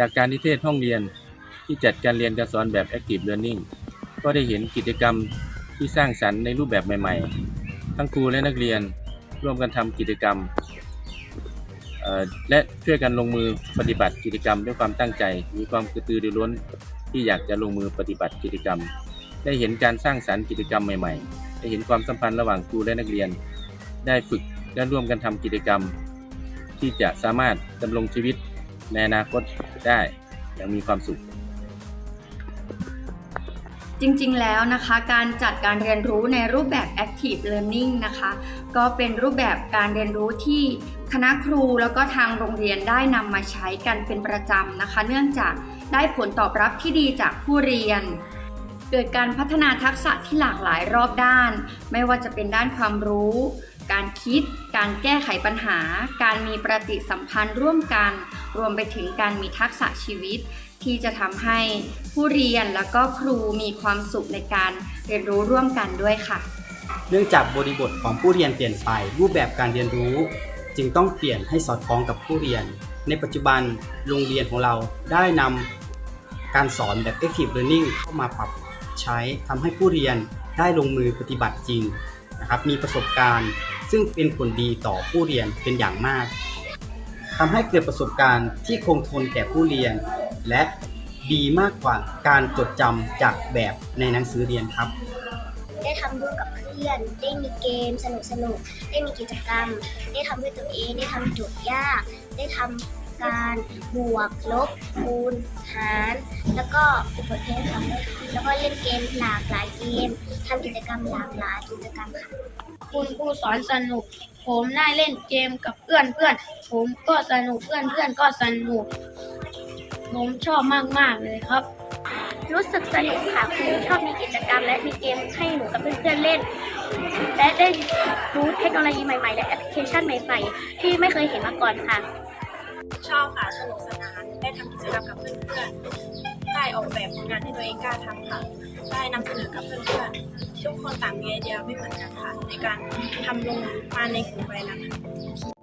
จากการนิเทศห้องเรียนที่จัดการเรียนการสอนแบบ Active Learning ก็ได้เห็นกิจกรรมที่สร้างสรรค์ในรูปแบบใหม่ ๆ ทั้งครูและนักเรียนร่วมกันทำกิจกรรม และช่วยกันลงมือปฏิบัติกิจกรรมด้วยความตั้งใจ มีความกระตือรือร้นที่อยากจะลงมือปฏิบัติกิจกรรม ได้เห็นการสร้างสรรค์กิจกรรมใหม่ๆ ได้เห็นความสัมพันธ์ระหว่างครูและนักเรียน ได้ฝึกและร่วมกันทำกิจกรรม ที่จะสามารถดำรงชีวิตในอนาคต ได้ อย่างมีความสุข จริงๆ แล้วนะคะ การจัดการเรียนรู้ในรูปแบบ active learning นะคะ ก็เป็นรูปแบบการเรียนรู้ที่คณะครูแล้วก็ทางโรงเรียนได้นำมาใช้กันเป็นประจำนะคะ เนื่องจากได้ผลตอบรับที่ดีจากผู้เรียน เกิดการพัฒนาทักษะที่หลากหลายรอบด้าน ไม่ว่าจะเป็นด้านความรู้ การคิด การแก้ไขปัญหา การมีปฏิสัมพันธ์ร่วมกัน รวมไปถึงการมีทักษะชีวิต ที่จะทำให้ผู้เรียนแล้วก็ครูมีความสุขในการเรียนรู้ร่วมกันด้วยค่ะ เนื่องจากบริบทของผู้เรียนเปลี่ยนไป รูปแบบการเรียนรู้ จึงต้องเปลี่ยนให้สอดคล้องกับผู้เรียน ในปัจจุบันโรงเรียนของเราได้นำการสอนแบบ active learning เข้ามาปรับใช้ทำให้ผู้เรียนได้ลงมือปฏิบัติจริงนะครับมีประสบการณ์ ซึ่งเป็นผลดีต่อผู้เรียนเป็นอย่างมากทำให้เกิดประสบการณ์ที่คงทนแก่ผู้เรียน และดีมากกว่าการจดจำจากแบบในหนังสือเรียนครับ ได้ทำร่วมกับเพื่อน ได้มีเกมสนุกสนุก ได้มีกิจกรรม ได้ทำด้วยตัวเอง ได้ทำโจทย์ยาก ได้ทำ การบวกลบคูณหาร แล้วก็อุปเทศทำด้วยค่ะแล้วก็เล่นเกมหลากหลายเกมทำกิจกรรมหลากหลายกิจกรรมค่ะคุณครูสอนสนุก ผมได้เล่นเกมกับเพื่อนเพื่อนผมก็สนุกเพื่อนเพื่อนก็สนุก ผมชอบมาก ๆ เลยครับ รู้สึกสนุกค่ะครูชอบมีกิจกรรม และมีเกมให้หนูกับเพื่อนๆเล่น และได้รู้เทคโนโลยีใหม่ๆ และแอปพลิเคชันใหม่ ๆ ที่ไม่เคยเห็นมาก่อนค่ะ ชอบค่ะสนุกสนานได้ทำกิจกรรมกับเพื่อนๆได้ออกแบบผลงานที่ตัวเองกล้าทำค่ะ ได้นำเสนอกับเพื่อนๆทุกคนต่างมีไอเดียไม่เหมือนกันค่ะ ในการทำลงมาในกลุ่มใบนั้นค่ะ